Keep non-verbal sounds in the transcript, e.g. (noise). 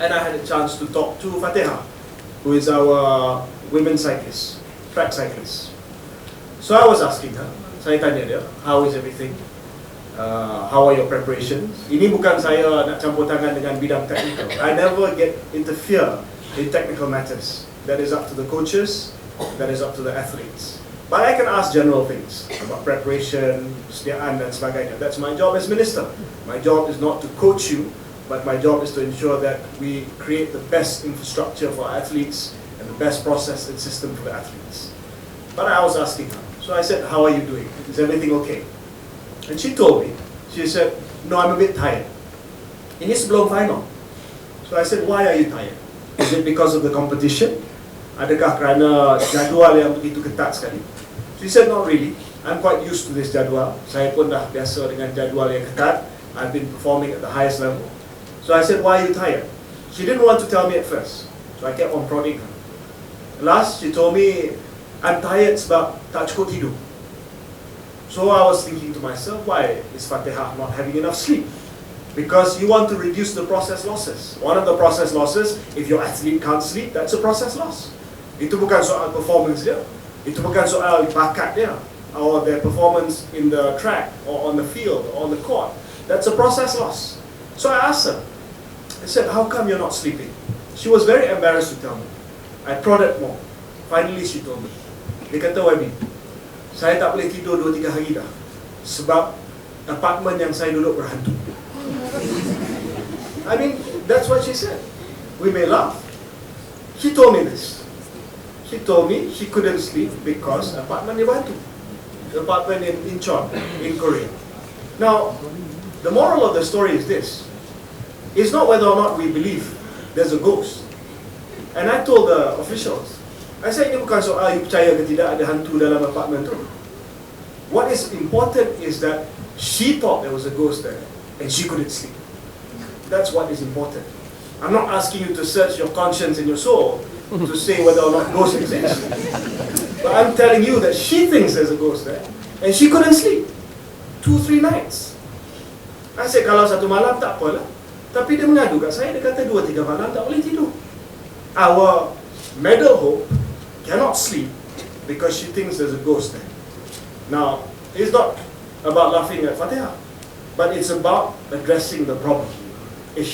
and I had a chance to talk to Fatiha, who is our women cyclist, track cyclist. So I was asking her, saya tanya dia, how is everything? Uh, how are your preparations? Ini bukan saya nak campur tangan dengan bidang technical. I never get interfere in technical matters. That is up to the coaches, that is up to the athletes. But I can ask general things about preparation, kesediaan dan sebagainya. That's my job as minister. My job is not to coach you, but my job is to ensure that we create the best infrastructure for athletes and the best process and system for the athletes. But I was asking her, so I said, how are you doing? Is everything okay? And she told me, she said, no, I'm a bit tired. Ini sebelum final. So I said, why are you tired? Is it because of the competition? Adakah kerana jadual yang begitu ketat sekali? She said, not really. I'm quite used to this jadual. Saya pun dah biasa dengan jadual yang ketat. I've been performing at the highest level. So I said, why are you tired? She didn't want to tell me at first. So I kept on prodding her. Last, she told me, I'm tired sebab tak cukup tidur. So I was thinking to myself, why is Fatihah not having enough sleep? Because you want to reduce the process losses. One of the process losses, if your athlete can't sleep, that's a process loss. Itu bukan soal performance dia. Itu bukan soal bakat dia. Or their performance in the track, or on the field, or on the court. That's a process loss. So I asked her, I said, how come you're not sleeping? She was very embarrassed to tell me. I prodded more. Finally she told me. Dia kata, YB, saya tak boleh tidur 2-3 hari dah. Sebab apartmen yang saya duduk berhantu. (laughs) I mean, that's what she said. We may laugh. She told me this. She told me she couldn't sleep because apartment dia berhantu. Apartment in Incheon, in Korea. Now, the moral of the story is this. It's not whether or not we believe there's a ghost. And I told the officials, I said ini bukan soal you percaya ke tidak ada hantu dalam apartment tu. What is important is that she thought there was a ghost there and she couldn't sleep. That's what is important. I'm not asking you to search your conscience and your soul to (laughs) say whether or not ghosts exist. But I'm telling you that she thinks there's a ghost there and she couldn't sleep. Two, three nights. I said kalau satu malam tak apalah. Tapi dia mengadu kat saya, dia kata dua, tiga malam tak boleh tidur. Our medal hope cannot sleep because she thinks there's a ghost there. Now, it's not about laughing at Fatihah, but it's about addressing the problem.